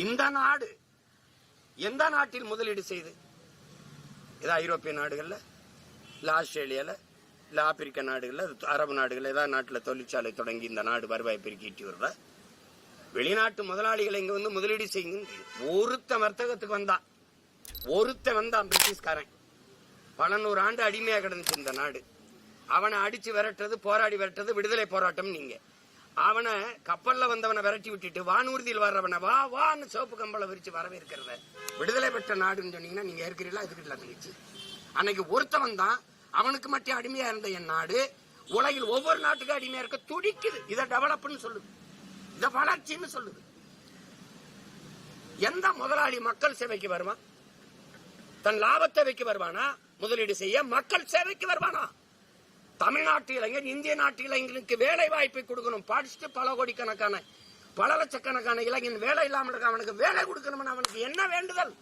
இந்த நாடு எந்த நாட்டில் முதலீடு செய்து? ஏதா ஐரோப்பிய நாடுகளில் இல்லை ஆஸ்திரேலியாவில் இல்லை ஆப்பிரிக்க நாடுகளில் அரபு நாடுகளில் ஏதாவது நாட்டில் தொழிற்சாலை தொடங்கி இந்த நாடு வருவாய் பெருக்கிட்டு வர்ற வெளிநாட்டு முதலாளிகளை இங்கே வந்து முதலீடு செய்யுங்க ஒருத்த வர்த்தகத்துக்கு வந்தான். ஒருத்த வந்தான் பிரிட்டிஷ்காரன். பல நூறு ஆண்டு அடிமையாக கிடந்துச்சு இந்த நாடு. அவனை அடிச்சு விரட்டுறது போராடி விரட்டுறது விடுதலை போராட்டம் நீங்கள் அவனை கப்பல்ல வந்தவனை விரட்டி விட்டுட்டு வானூர்தியில் வர்றவனை வா வான்னு சோப்பு கம்பளை விரிச்சு வரவேற்கிறத. விடுதலை பெற்ற நாடுன்னு சொன்னீங்கன்னா நீங்க இருக்கிறீங்களா இருக்கிறீங்களா தங்கச்சி அன்னைக்கு ஒருத்தவன் தான் அவனுக்கு மட்டும் அடிமையா இருந்த என் நாடு உலகில் ஒவ்வொரு நாட்டுக்கும் அடிமையா இருக்க துடிக்குது. இதை டெவலப்னு சொல்லுது. இதை வளர்ச்சின்னு சொல்லுது. எந்த முதலாளி மக்கள் சேவைக்கு வருவான்? தன் லாபத்தை வைக்க வருவானா? முதலீடு செய்ய மக்கள் சேவைக்கு வருவானா? தமிழ்நாட்டு இளைஞர் இந்திய நாட்டு இளைஞனுக்கு வேலை வாய்ப்பை கொடுக்கணும். படிச்சுட்டு பல கோடிக்கணக்கான பல லட்சக்கணக்கான இளைஞன் வேலை இல்லாமல் இருக்க அவனுக்கு வேலை கொடுக்கணும்னு அவனுக்கு என்ன வேண்டுதல்?